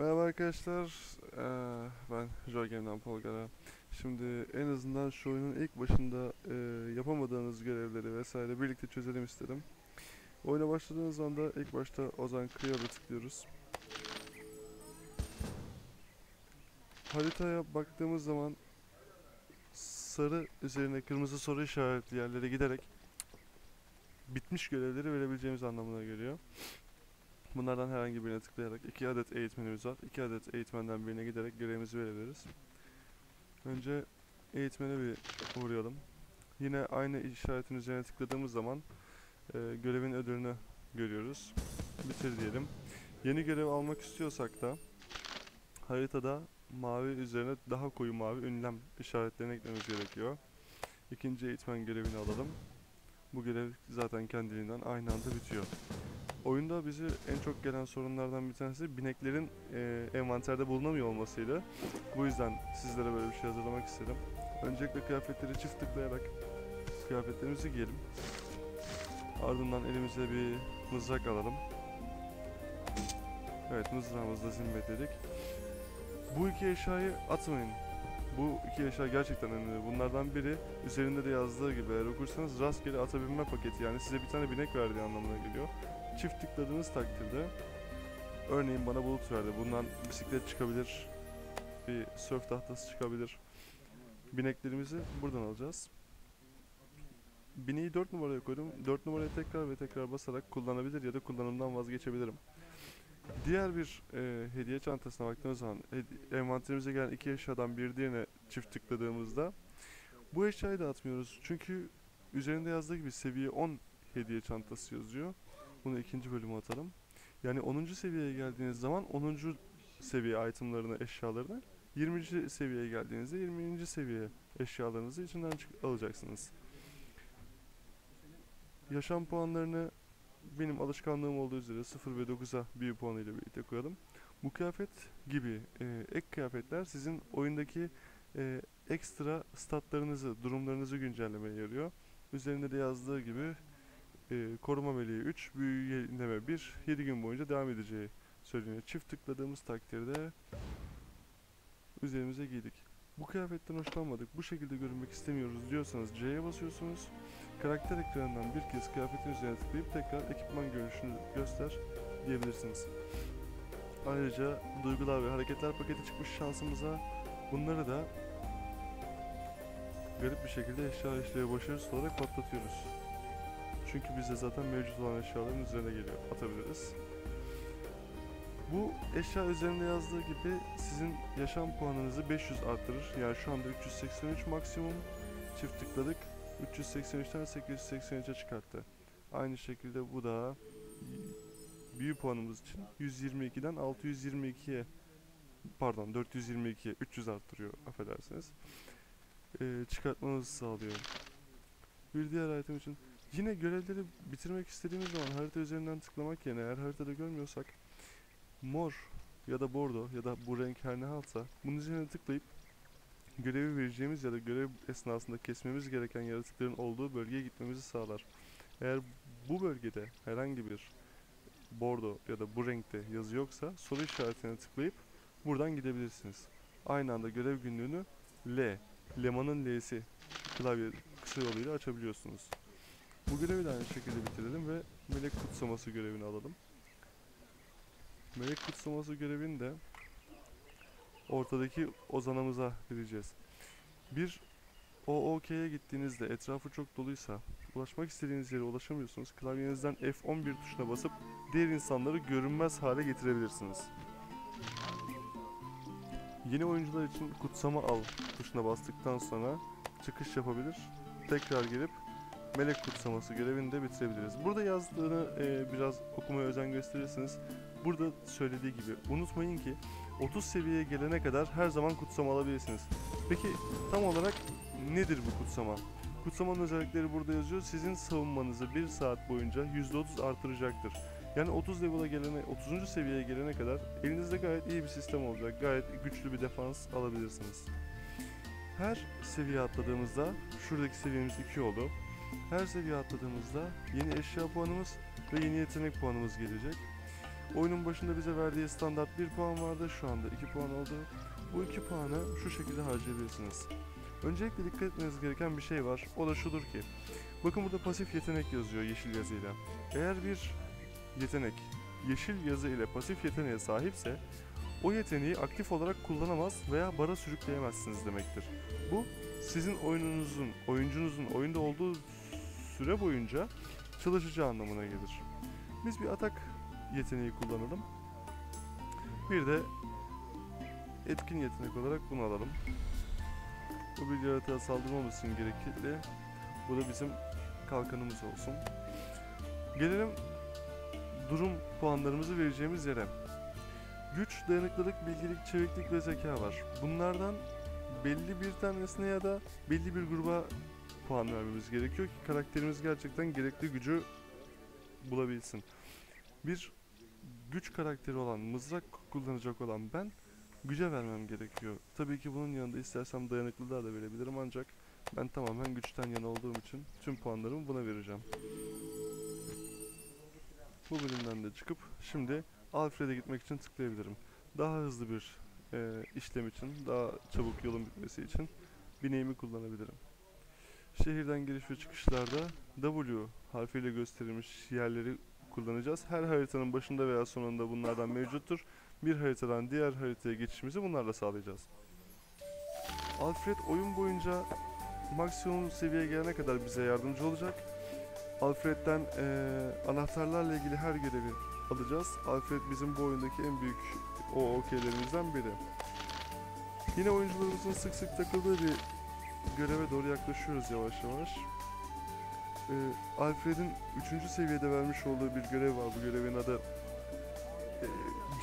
Merhaba arkadaşlar, Ee, ben Jorgen'den Polgara. Şimdi en azından şu oyunun ilk başında e, yapamadığınız görevleri vesaire birlikte çözelim istedim. Oyuna başladığınız anda ilk başta Ozan Creo'da tıklıyoruz. Haritaya baktığımız zaman sarı üzerine kırmızı soru işaretli yerlere giderek bitmiş görevleri verebileceğimiz anlamına geliyor. Bunlardan herhangi birine tıklayarak iki adet eğitmenimiz var. İki adet eğitmenden birine giderek görevimizi verebiliriz. Önce eğitmene bir uğrayalım. Yine aynı işaretin üzerine tıkladığımız zaman e, görevin ödülünü görüyoruz. Bitir diyelim. Yeni görev almak istiyorsak da haritada mavi üzerine daha koyu mavi ünlem işaretlerini eklememiz gerekiyor. İkinci eğitmen görevini alalım. Bu görev zaten kendiliğinden aynı anda bitiyor. Oyunda bizi en çok gelen sorunlardan bir tanesi bineklerin e, envanterde bulunamıyor olmasıydı. Bu yüzden sizlere böyle bir şey hazırlamak istedim. Öncelikle kıyafetleri çift tıklayarak kıyafetlerimizi giyelim. Ardından elimize bir mızrak alalım. Evet mızrağımızla zimmetledik. Bu iki eşyayı atmayın. Bu iki eşya gerçekten önemli. Bunlardan biri üzerinde de yazdığı gibi eğer okursanız rastgele atabilme paketi yani size bir tane binek verdiği anlamına geliyor çift tıkladığınız takdirde örneğin bana bulut verdi. Bundan bisiklet çıkabilir, bir sörf tahtası çıkabilir. Bineklerimizi buradan alacağız. Bineği 4 numaraya koydum. 4 numaraya tekrar ve tekrar basarak kullanabilir ya da kullanımdan vazgeçebilirim. Diğer bir e, hediye çantasına baktığımız zaman envanterimize gelen iki eşyadan bir diğerine çift tıkladığımızda bu eşyayı da atmıyoruz. Çünkü üzerinde yazdığı gibi seviye 10 hediye çantası yazıyor. Bunu ikinci bölüme atalım. Yani 10. seviyeye geldiğiniz zaman 10. seviye itemlarını, eşyalarını 20. seviyeye geldiğinizde 20. seviye eşyalarınızı içinden alacaksınız. Yaşam puanlarını benim alışkanlığım olduğu üzere 0 ve 9'a büyü puanı ile birlikte koyalım. Bu kıyafet gibi e, ek kıyafetler sizin oyundaki e, ekstra statlarınızı, durumlarınızı güncellemeye yarıyor. Üzerinde de yazdığı gibi e, koruma meleği 3, büyü yenileme 1, 7 gün boyunca devam edeceği söyleniyor. Çift tıkladığımız takdirde üzerimize giydik. Bu kıyafetten hoşlanmadık, bu şekilde görünmek istemiyoruz diyorsanız C'ye basıyorsunuz. Karakter ekranından bir kez kıyafetin üzerine tıklayıp tekrar ekipman görünüşünü göster diyebilirsiniz. Ayrıca duygular ve hareketler paketi çıkmış şansımıza bunları da garip bir şekilde eşya işlevi başarısız olarak patlatıyoruz. Çünkü bizde zaten mevcut olan eşyaların üzerine geliyor. Atabiliriz. Bu eşya üzerinde yazdığı gibi sizin yaşam puanınızı 500 arttırır. Yani şu anda 383 maksimum. Çift tıkladık. 383'ten 883'e çıkarttı. Aynı şekilde bu da büyü puanımız için 122'den 622'ye pardon 422'ye 300 arttırıyor affedersiniz. Ee, çıkartmamızı sağlıyor. Bir diğer item için Yine görevleri bitirmek istediğimiz zaman harita üzerinden tıklamak yerine eğer haritada görmüyorsak mor ya da bordo ya da bu renk her ne halsa bunun üzerine tıklayıp görevi vereceğimiz ya da görev esnasında kesmemiz gereken yaratıkların olduğu bölgeye gitmemizi sağlar. Eğer bu bölgede herhangi bir bordo ya da bu renkte yazı yoksa soru işaretine tıklayıp buradan gidebilirsiniz. Aynı anda görev günlüğünü L, Leman'ın L'si klavye kısa yoluyla açabiliyorsunuz. Bu görevi de aynı şekilde bitirelim ve melek kutsaması görevini alalım. Melek kutsaması görevini de ortadaki ozanımıza vereceğiz. Bir OOK'ye gittiğinizde etrafı çok doluysa ulaşmak istediğiniz yere ulaşamıyorsunuz. Klavyenizden F11 tuşuna basıp diğer insanları görünmez hale getirebilirsiniz. Yeni oyuncular için kutsama al tuşuna bastıktan sonra çıkış yapabilir. Tekrar gelip melek kutsaması görevini de bitirebiliriz. Burada yazdığını e, biraz okumaya özen gösterirsiniz. Burada söylediği gibi unutmayın ki 30 seviyeye gelene kadar her zaman kutsama alabilirsiniz. Peki tam olarak nedir bu kutsama? Kutsamanın özellikleri burada yazıyor. Sizin savunmanızı 1 saat boyunca %30 artıracaktır. Yani 30 level'a gelene, 30. seviyeye gelene kadar elinizde gayet iyi bir sistem olacak. Gayet güçlü bir defans alabilirsiniz. Her seviye atladığımızda şuradaki seviyemiz 2 oldu. Her seviye atladığımızda yeni eşya puanımız ve yeni yetenek puanımız gelecek. Oyunun başında bize verdiği standart 1 puan vardı. Şu anda 2 puan oldu. Bu 2 puanı şu şekilde harcayabilirsiniz. Öncelikle dikkat etmeniz gereken bir şey var. O da şudur ki. Bakın burada pasif yetenek yazıyor yeşil yazıyla. Eğer bir yetenek yeşil yazı ile pasif yeteneğe sahipse o yeteneği aktif olarak kullanamaz veya bara sürükleyemezsiniz demektir. Bu sizin oyununuzun, oyuncunuzun oyunda olduğu süre boyunca çalışacağı anlamına gelir. Biz bir atak yeteneği kullanalım. Bir de etkin yetenek olarak bunu alalım. Bu bir yaratığa saldırmamız için gerekli. Bu da bizim kalkanımız olsun. Gelelim durum puanlarımızı vereceğimiz yere. Güç, dayanıklılık, bilgilik, çeviklik ve zeka var. Bunlardan belli bir tanesine ya da belli bir gruba puan vermemiz gerekiyor ki karakterimiz gerçekten gerekli gücü bulabilsin. Bir güç karakteri olan, mızrak kullanacak olan ben güce vermem gerekiyor. Tabii ki bunun yanında istersem dayanıklılığa da verebilirim ancak ben tamamen güçten yana olduğum için tüm puanlarımı buna vereceğim. Bu bölümden de çıkıp şimdi Alfred'e gitmek için tıklayabilirim. Daha hızlı bir e, işlem için, daha çabuk yolun bitmesi için bineğimi kullanabilirim. Şehirden giriş ve çıkışlarda W harfiyle gösterilmiş yerleri kullanacağız. Her haritanın başında veya sonunda bunlardan mevcuttur. Bir haritadan diğer haritaya geçişimizi bunlarla sağlayacağız. Alfred oyun boyunca maksimum seviyeye gelene kadar bize yardımcı olacak. Alfred'den eee, anahtarlarla ilgili her görevi alacağız. Alfred bizim bu oyundaki en büyük o okeylerimizden biri. Yine oyuncularımızın sık sık takıldığı bir göreve doğru yaklaşıyoruz yavaş yavaş. Ee, Alfred'in 3. seviyede vermiş olduğu bir görev var. Bu görevin adı e,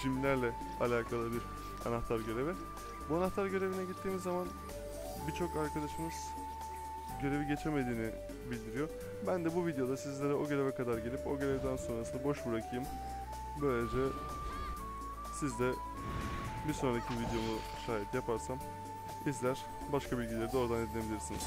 cimlerle alakalı bir anahtar görevi. Bu anahtar görevine gittiğimiz zaman birçok arkadaşımız görevi geçemediğini bildiriyor. Ben de bu videoda sizlere o göreve kadar gelip o görevden sonrasını boş bırakayım. Böylece siz de bir sonraki videomu şayet yaparsam izler, başka bilgileri de oradan edinebilirsiniz.